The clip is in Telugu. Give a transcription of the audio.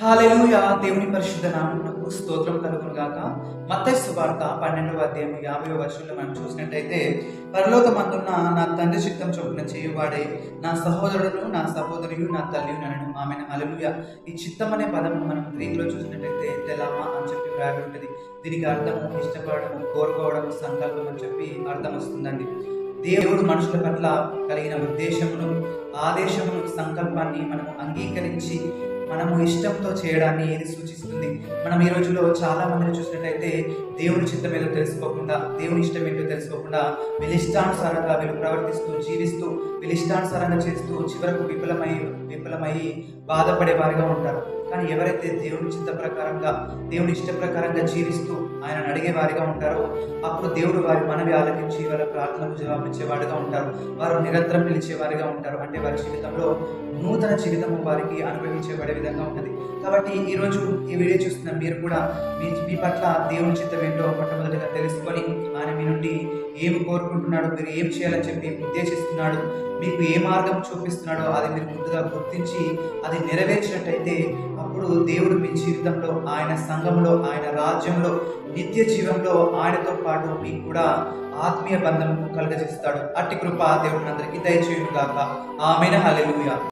హాలెలూయా దేవుని పరిశుద్ధ నామమునకు స్తోత్రం కలుగును గాక మత్తయి సువార్త పన్నెండవ అధ్యాయం యాభై వర్షంలో మనం చూసినట్టయితే పరలోకమందున్న నా తండ్రి చిత్తం చొప్పున చేయువాడే నా సహోదరుడు నా సహోదరియు నా తల్లి నన్ను ఆమె అలలుయ ఈ చిత్తం అనే పదం మనం గ్రీకులో చూసినట్టయితే తెలామా అని చెప్పి వ్రాయబడి ఉంటుంది. దీనికి అర్థము ఇష్టపడడం కోరుకోవడం సంకల్పం అని చెప్పి అర్థం వస్తుందండి. దేవుడు మనుషుల పట్ల కలిగిన ఉద్దేశమును ఆదేశమును సంకల్పాన్ని మనము అంగీకరించి మనము ఇష్టంతో చేయడాన్ని ఏది సూచిస్తుంది? మనం ఈ రోజుల్లో చాలా మందిని చూసినట్టయితే దేవుని చిత్తం ఏదో తెలుసుకోకుండా దేవుని ఇష్టం ఏంటో తెలుసుకోకుండా విలిష్టానుసారంగా వీళ్ళు ప్రవర్తిస్తూ జీవిస్తూ విలిష్టానుసారంగా చేస్తూ చివరకు విఫలమై విఫలమై బాధపడే వారిగా ఉంటారు. కానీ ఎవరైతే దేవుని చిత్త ప్రకారంగా దేవుని ఇష్ట ప్రకారంగా జీవిస్తూ ఆయనను అడిగే వారిగా ఉంటారో అప్పుడు దేవుడు వారి మనవి ఆలకించి వారి ప్రార్థనకు జవాబిచ్చేవాడిగా ఉంటారు. వారు నిరంతరం పిలిచేవారిగా ఉంటారు. అంటే వారి జీవితంలో నూతన జీవితము వారికి అనుభవించబడే విధంగా ఉంటుంది. కాబట్టి ఈరోజు ఈ వీడియో చూస్తున్న మీరు కూడా మీ మీ పట్ల దేవుని చిత్తం ఏంటో మొట్టమొదటిగా తెలుసుకొని ఆయన మీ నుండి ఏం కోరుకుంటున్నాడు మీరు ఏం చేయాలని చెప్పి ఉద్దేశిస్తున్నాడు మీకు ఏ మార్గం చూపిస్తున్నాడో అది మీరు ముందుగా గుర్తించి అది నెరవేర్చినట్టయితే అప్పుడు దేవుడు మీ జీవితంలో ఆయన సంఘంలో ఆయన రాజ్యంలో నిత్య జీవంలో ఆయనతో పాటు మీకు కూడా ఆత్మీయ బంధము కలుగజేస్తాడు. అట్టి కృప దేవుడిని అందరికీ దయచేయుగాక ఆమెన. హలెలుయా